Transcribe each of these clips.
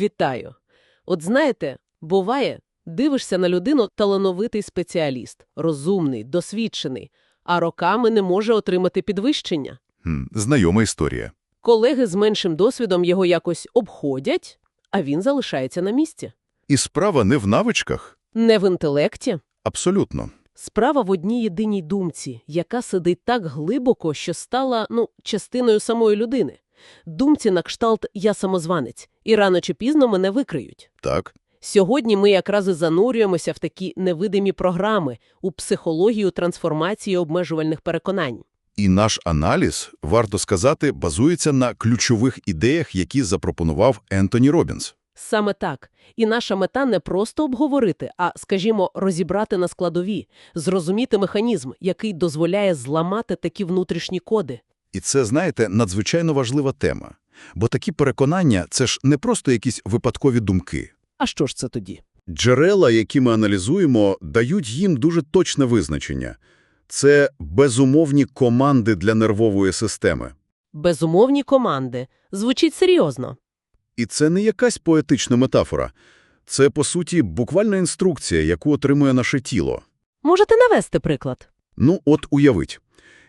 Вітаю. От знаєте, буває, дивишся на людину талановитий спеціаліст, розумний, досвідчений, а роками не може отримати підвищення. Хм, знайома історія. Колеги з меншим досвідом його якось обходять, а він залишається на місці. І справа не в навичках? Не в інтелекті. Абсолютно. Справа в одній єдиній думці, яка сидить так глибоко, що стала, ну, частиною самої людини. Думці на кшталт «я самозванець», і рано чи пізно мене викриють. Так. Сьогодні ми якраз і занурюємося в такі невидимі програми у психологію трансформації обмежувальних переконань. І наш аналіз, варто сказати, базується на ключових ідеях, які запропонував Ентоні Робінс. Саме так. І наша мета не просто обговорити, а, скажімо, розібрати на складові, зрозуміти механізм, який дозволяє зламати такі внутрішні коди. І це, знаєте, надзвичайно важлива тема. Бо такі переконання – це ж не просто якісь випадкові думки. А що ж це тоді? Джерела, які ми аналізуємо, дають їм дуже точне визначення. Це безумовні команди для нервової системи. Безумовні команди. Звучить серйозно. І це не якась поетична метафора. Це, по суті, буквальна інструкція, яку отримує наше тіло. Можете навести приклад? Ну, от уявіть.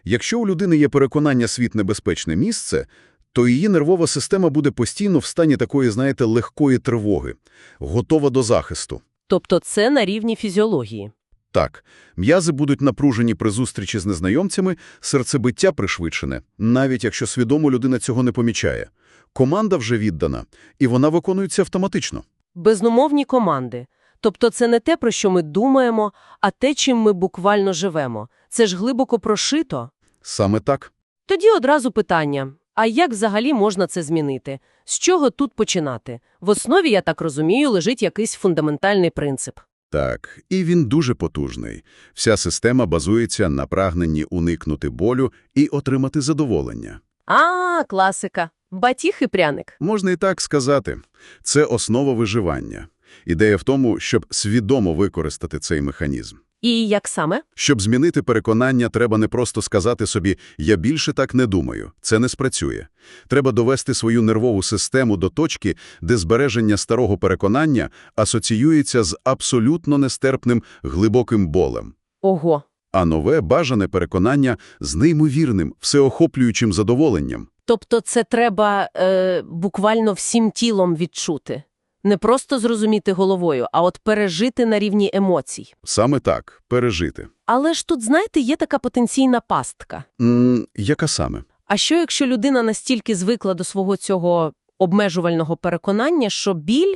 Якщо у людини є переконання світ небезпечне місце, то її нервова система буде постійно в стані такої, знаєте, легкої тривоги, готова до захисту. Тобто це на рівні фізіології. Так, м'язи будуть напружені при зустрічі з незнайомцями, серцебиття пришвидшене, навіть якщо свідомо людина цього не помічає. Команда вже віддана, і вона виконується автоматично. Безумовні команди. Тобто це не те, про що ми думаємо, а те, чим ми буквально живемо. Це ж глибоко прошито. Саме так. Тоді одразу питання. А як взагалі можна це змінити? З чого тут починати? В основі, я так розумію, лежить якийсь фундаментальний принцип. Так, і він дуже потужний. Вся система базується на прагненні уникнути болю і отримати задоволення. А, класика. Батіг і пряник. Можна і так сказати. Це основа виживання. Ідея в тому, щоб свідомо використати цей механізм. І як саме? Щоб змінити переконання, треба не просто сказати собі «я більше так не думаю». Це не спрацює. Треба довести свою нервову систему до точки, де збереження старого переконання асоціюється з абсолютно нестерпним глибоким болем. Ого. А нове бажане переконання з неймовірним, всеохоплюючим задоволенням. Тобто це треба е, буквально всім тілом відчути. Не просто зрозуміти головою, а от пережити на рівні емоцій. Саме так, пережити. Але ж тут, знаєте, є така потенційна пастка. М яка саме? А що, якщо людина настільки звикла до свого цього обмежувального переконання, що біль,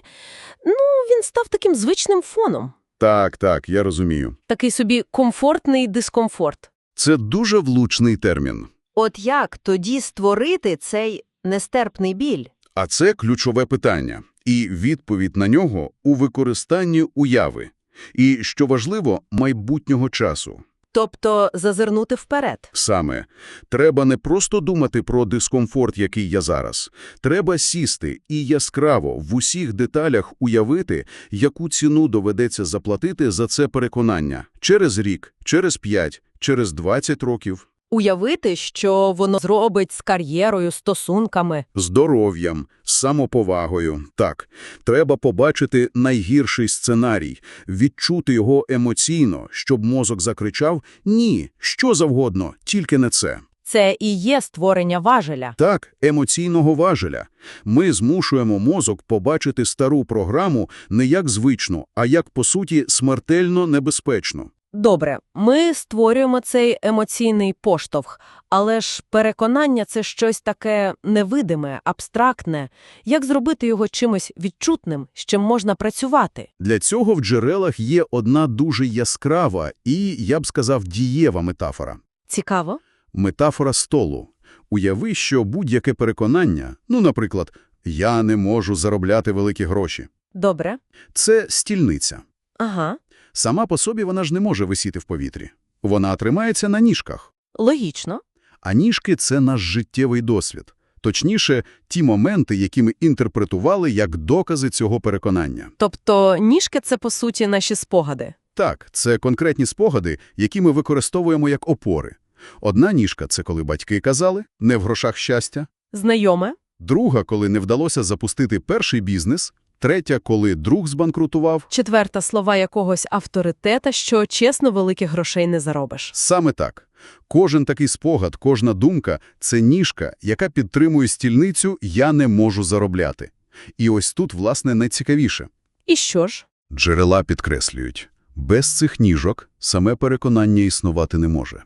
ну, він став таким звичним фоном. Так, так, я розумію. Такий собі комфортний дискомфорт. Це дуже влучний термін. От як тоді створити цей нестерпний біль? А це ключове питання. І відповідь на нього у використанні уяви. І, що важливо, майбутнього часу. Тобто зазирнути вперед. Саме, треба не просто думати про дискомфорт, який я зараз. Треба сісти і яскраво в усіх деталях уявити, яку ціну доведеться заплатити за це переконання. Через рік, через п'ять, через 20 років. Уявити, що воно зробить з кар'єрою, стосунками. Здоров'ям, самоповагою. Так, треба побачити найгірший сценарій, відчути його емоційно, щоб мозок закричав «Ні, що завгодно, тільки не це». Це і є створення важеля. Так, емоційного важеля. Ми змушуємо мозок побачити стару програму не як звичну, а як, по суті, смертельно небезпечну. Добре, ми створюємо цей емоційний поштовх, але ж переконання – це щось таке невидиме, абстрактне. Як зробити його чимось відчутним, з чим можна працювати? Для цього в джерелах є одна дуже яскрава і, я б сказав, дієва метафора. Цікаво? Метафора столу. Уяви, що будь-яке переконання, ну, наприклад, «я не можу заробляти великі гроші» Добре. – це стільниця. Ага. Сама по собі вона ж не може висіти в повітрі. Вона тримається на ніжках. Логічно. А ніжки – це наш життєвий досвід. Точніше, ті моменти, які ми інтерпретували як докази цього переконання. Тобто ніжки – це, по суті, наші спогади. Так, це конкретні спогади, які ми використовуємо як опори. Одна ніжка – це коли батьки казали «не в грошах щастя», Знайоме? друга – коли не вдалося запустити перший бізнес, третя, коли друг збанкрутував. Четверта слова якогось авторитета, що чесно великих грошей не заробиш. Саме так. Кожен такий спогад, кожна думка – це ніжка, яка підтримує стільницю «я не можу заробляти». І ось тут, власне, найцікавіше. І що ж? Джерела підкреслюють. Без цих ніжок саме переконання існувати не може.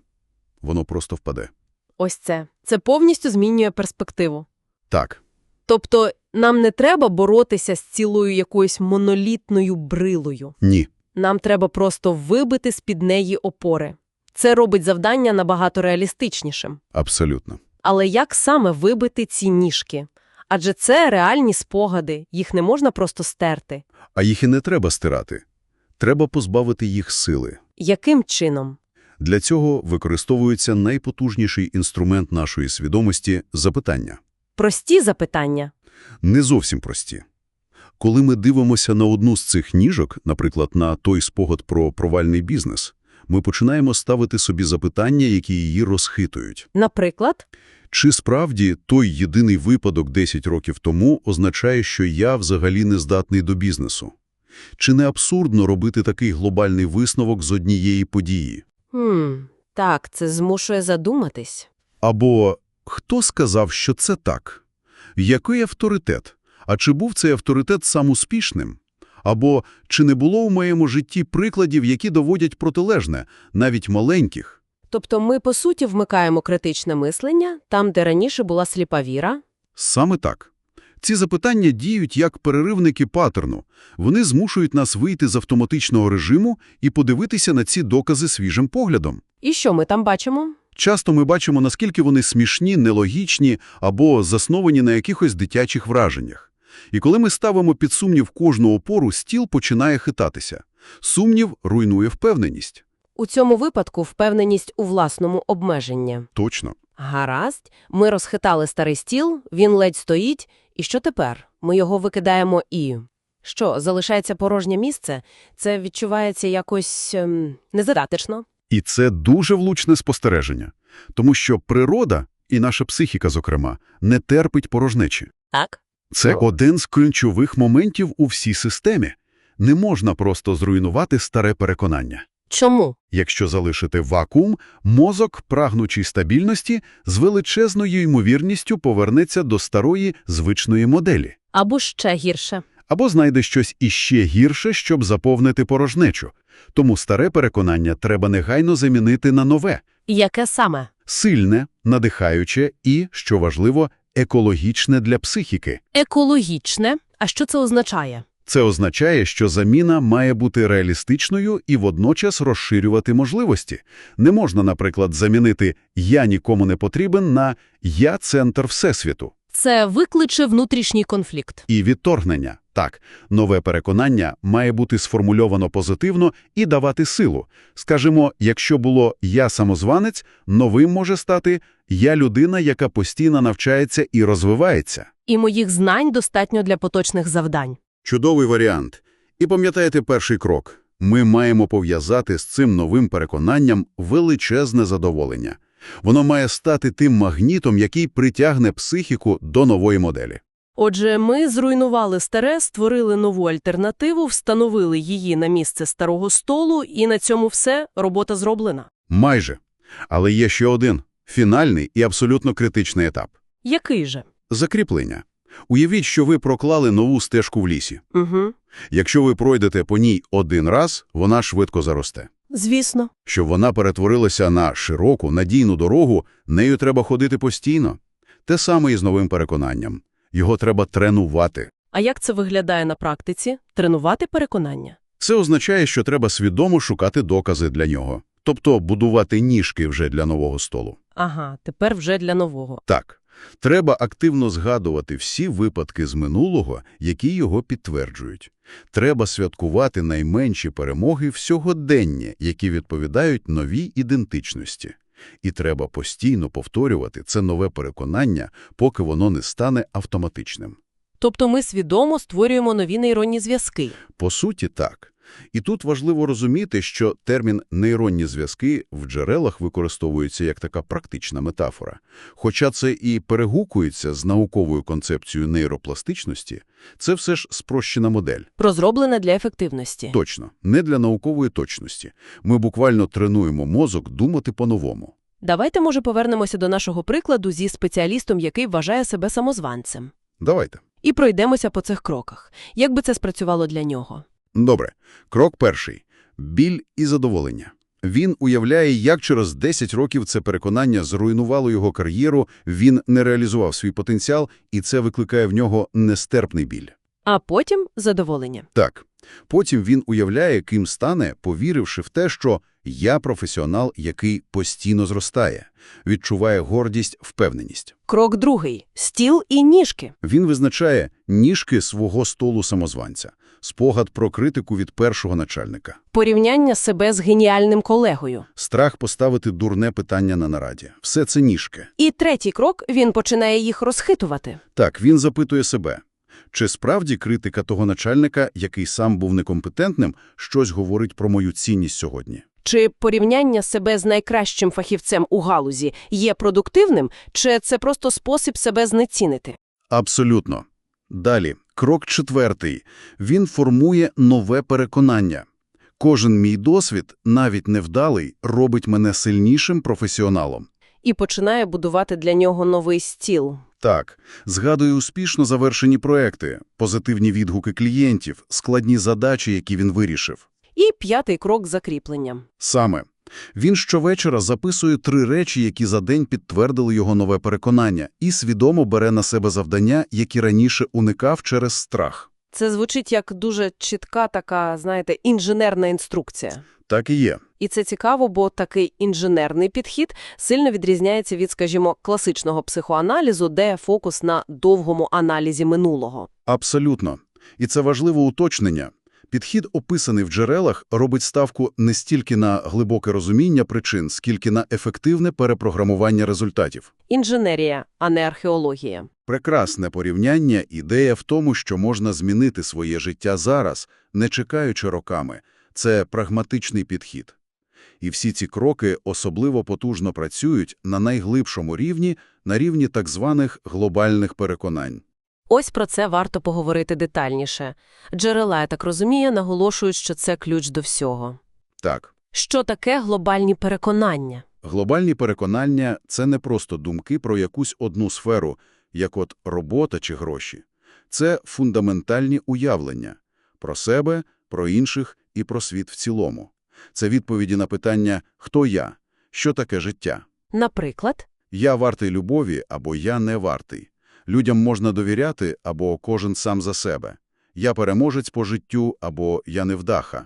Воно просто впаде. Ось це. Це повністю змінює перспективу. Так, Тобто нам не треба боротися з цілою якоюсь монолітною брилою. ні. Нам треба просто вибити з-під неї опори. Це робить завдання набагато реалістичнішим. Абсолютно. Але як саме вибити ці ніжки? Адже це реальні спогади, їх не можна просто стерти. А їх і не треба стирати. Треба позбавити їх сили. Яким чином? Для цього використовується найпотужніший інструмент нашої свідомості – запитання. Прості запитання. Не зовсім прості. Коли ми дивимося на одну з цих ніжок, наприклад, на той спогад про провальний бізнес, ми починаємо ставити собі запитання, які її розхитують. Наприклад, Чи справді той єдиний випадок 10 років тому означає, що я взагалі не здатний до бізнесу? Чи не абсурдно робити такий глобальний висновок з однієї події? хм, так, це змушує задуматись. Або хто сказав, що це так? Який авторитет? А чи був цей авторитет сам успішним? Або чи не було у моєму житті прикладів, які доводять протилежне, навіть маленьких? Тобто ми, по суті, вмикаємо критичне мислення там, де раніше була сліпа віра. Саме так. Ці запитання діють як переривники паттерну. Вони змушують нас вийти з автоматичного режиму і подивитися на ці докази свіжим поглядом. І що ми там бачимо? Часто ми бачимо, наскільки вони смішні, нелогічні або засновані на якихось дитячих враженнях. І коли ми ставимо під сумнів кожну опору, стіл починає хитатися. Сумнів руйнує впевненість. У цьому випадку впевненість у власному обмеженні. Точно. Гаразд, ми розхитали старий стіл, він ледь стоїть, і що тепер? Ми його викидаємо і... Що, залишається порожнє місце? Це відчувається якось ем, незадатечно. І це дуже влучне спостереження. Тому що природа, і наша психіка, зокрема, не терпить порожнечі. Так? Це один з ключових моментів у всій системі. Не можна просто зруйнувати старе переконання. Чому? Якщо залишити вакуум, мозок, прагнучий стабільності, з величезною ймовірністю повернеться до старої звичної моделі. Або ще гірше. Або знайде щось іще гірше, щоб заповнити порожнечу. Тому старе переконання треба негайно замінити на нове, Яке саме? сильне, надихаюче і, що важливо, екологічне для психіки. Екологічне. А що це означає? Це означає, що заміна має бути реалістичною і водночас розширювати можливості. Не можна, наприклад, замінити «я нікому не потрібен» на «я – центр Всесвіту». Це викличе внутрішній конфлікт. І відторгнення. Так, нове переконання має бути сформульовано позитивно і давати силу. Скажімо, якщо було «я самозванець», новим може стати «я людина, яка постійно навчається і розвивається». І моїх знань достатньо для поточних завдань. Чудовий варіант. І пам'ятаєте перший крок. Ми маємо пов'язати з цим новим переконанням величезне задоволення. Воно має стати тим магнітом, який притягне психіку до нової моделі. Отже, ми зруйнували старе, створили нову альтернативу, встановили її на місце старого столу, і на цьому все, робота зроблена. Майже. Але є ще один – фінальний і абсолютно критичний етап. Який же? Закріплення. Уявіть, що ви проклали нову стежку в лісі. Угу. Якщо ви пройдете по ній один раз, вона швидко заросте. Звісно. Щоб вона перетворилася на широку, надійну дорогу, нею треба ходити постійно. Те саме і з новим переконанням. Його треба тренувати. А як це виглядає на практиці? Тренувати переконання? Це означає, що треба свідомо шукати докази для нього. Тобто будувати ніжки вже для нового столу. Ага, тепер вже для нового. Так, треба активно згадувати всі випадки з минулого, які його підтверджують. Треба святкувати найменші перемоги всьогодення, які відповідають новій ідентичності. І треба постійно повторювати це нове переконання, поки воно не стане автоматичним. Тобто ми свідомо створюємо нові нейронні зв'язки. По суті, так. І тут важливо розуміти, що термін «нейронні зв'язки» в джерелах використовується як така практична метафора. Хоча це і перегукується з науковою концепцією нейропластичності, це все ж спрощена модель. Розроблена для ефективності. Точно, не для наукової точності. Ми буквально тренуємо мозок думати по-новому. Давайте, може, повернемося до нашого прикладу зі спеціалістом, який вважає себе самозванцем. Давайте. І пройдемося по цих кроках. Як би це спрацювало для нього? Добре. Крок перший. Біль і задоволення. Він уявляє, як через 10 років це переконання зруйнувало його кар'єру, він не реалізував свій потенціал, і це викликає в нього нестерпний біль. А потім задоволення. Так. Потім він уявляє, ким стане, повіривши в те, що «я професіонал, який постійно зростає», відчуває гордість, впевненість. Крок другий – стіл і ніжки. Він визначає ніжки свого столу самозванця, спогад про критику від першого начальника, Порівняння себе з геніальним колегою. страх поставити дурне питання на нараді. Все це ніжки. І третій крок – він починає їх розхитувати. Так, він запитує себе, чи справді критика того начальника, який сам був некомпетентним, щось говорить про мою цінність сьогодні? Чи порівняння себе з найкращим фахівцем у галузі є продуктивним, чи це просто спосіб себе знецінити? Абсолютно. Далі, крок четвертий. Він формує нове переконання. Кожен мій досвід, навіть невдалий, робить мене сильнішим професіоналом. І починає будувати для нього новий стіл. Так, згадую успішно завершені проекти, позитивні відгуки клієнтів, складні задачі, які він вирішив. І п'ятий крок – закріплення. Саме. Він щовечора записує три речі, які за день підтвердили його нове переконання, і свідомо бере на себе завдання, які раніше уникав через страх. Це звучить як дуже чітка така, знаєте, інженерна інструкція. Так і є. І це цікаво, бо такий інженерний підхід сильно відрізняється від, скажімо, класичного психоаналізу, де фокус на довгому аналізі минулого. Абсолютно. І це важливе уточнення. Підхід, описаний в джерелах, робить ставку не стільки на глибоке розуміння причин, скільки на ефективне перепрограмування результатів. Інженерія, а не археологія. Прекрасне порівняння, ідея в тому, що можна змінити своє життя зараз, не чекаючи роками. Це прагматичний підхід. І всі ці кроки особливо потужно працюють на найглибшому рівні, на рівні так званих глобальних переконань. Ось про це варто поговорити детальніше. Джерела, я так розумію, наголошують, що це ключ до всього. Так, Що таке глобальні переконання? глобальні переконання – це не просто думки про якусь одну сферу, як от робота чи гроші. Це фундаментальні уявлення про себе, про інших і про світ в цілому. Це відповіді на питання «Хто я?», «Що таке життя?», Наприклад, «Я вартий любові» або «Я не вартий». Людям можна довіряти або кожен сам за себе. «Я переможець по життю» або «Я невдаха».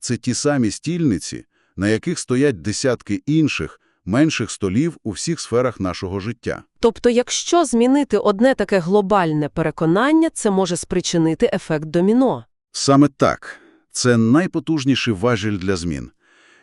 Це ті самі стільниці, на яких стоять десятки інших, менших столів у всіх сферах нашого життя. тобто якщо змінити одне таке глобальне переконання, це може спричинити ефект доміно. Саме так. Це найпотужніший важіль для змін.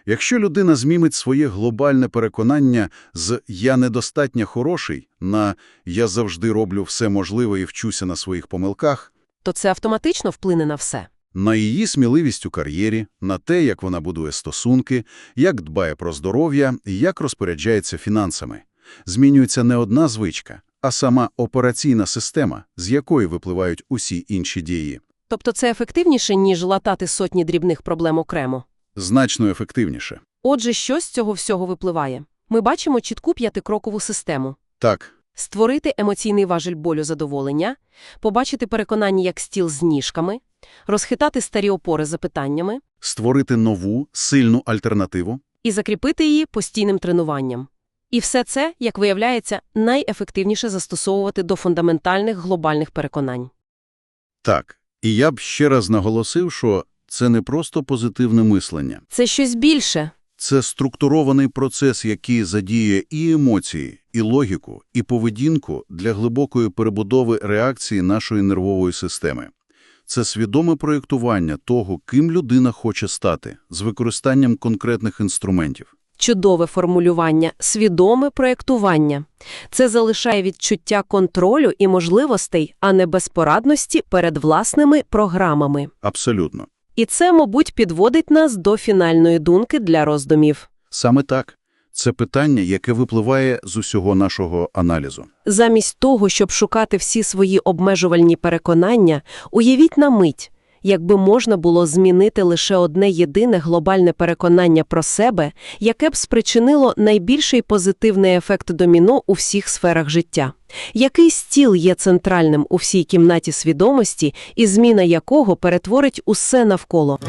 Якщо людина змінить своє глобальне переконання з «я недостатньо хороший» на «я завжди роблю все можливе і вчуся на своїх помилках», То це автоматично вплине на все. на її сміливість у кар'єрі, на те, як вона будує стосунки, як дбає про здоров'я як розпоряджається фінансами. Змінюється не одна звичка, а сама операційна система, з якої випливають усі інші дії. Тобто це ефективніше, ніж латати сотні дрібних проблем окремо. Значно ефективніше. Отже, що з цього всього випливає? Ми бачимо чітку п'ятикрокову систему. Так, Створити емоційний важіль болю задоволення, побачити переконання як стіл з ніжками, розхитати старі опори запитаннями створити нову, сильну альтернативу. і закріпити її постійним тренуванням. І все це, як виявляється, найефективніше застосовувати до фундаментальних глобальних переконань. Так. І я б ще раз наголосив, що це не просто позитивне мислення. Це щось більше. Це структурований процес, який задіє і емоції, і логіку, і поведінку для глибокої перебудови реакції нашої нервової системи. Це свідоме проєктування того, ким людина хоче стати, з використанням конкретних інструментів. Чудове формулювання, свідоме проєктування. Це залишає відчуття контролю і можливостей, а не безпорадності перед власними програмами. Абсолютно. І це, мабуть, підводить нас до фінальної думки для роздумів. Саме так. Це питання, яке випливає з усього нашого аналізу. Замість того, щоб шукати всі свої обмежувальні переконання, уявіть на мить, якби можна було змінити лише одне єдине глобальне переконання про себе, яке б спричинило найбільший позитивний ефект доміно у всіх сферах життя. Який стіл є центральним у всій кімнаті свідомості, і зміна якого перетворить усе навколо?